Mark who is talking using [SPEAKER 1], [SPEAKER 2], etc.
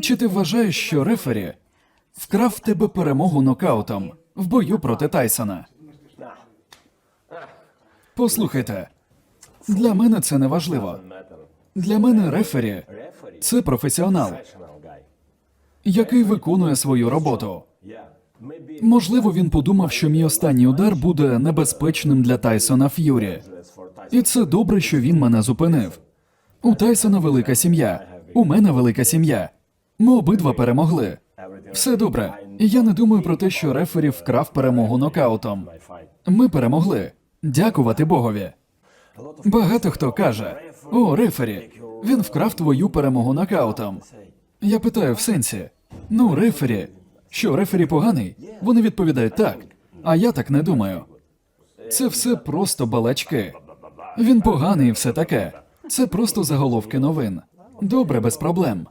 [SPEAKER 1] Чи ти вважаєш, що рефері вкрав в тебе перемогу нокаутом в бою проти Тайсона? Послухайте, для мене це не важливо. Для мене рефері це професіонал, який виконує свою роботу. Можливо, він подумав, що мій останній удар буде небезпечним для Тайсона Ф'юрі. І це добре, що він мене зупинив. У Тайсона велика сім'я, у мене велика сім'я. Ми обидва перемогли. Все добре. І я не думаю про те, що рефері вкрав перемогу нокаутом. Ми перемогли. Дякувати Богові. Багато хто каже: О, рефері, він вкрав твою перемогу нокаутом. Я питаю в сенсі: ну, рефері, що рефері поганий? Вони відповідають так. А я так не думаю. Це все просто балачки. Він поганий і все таке. Це просто заголовки новин. Добре, без проблем.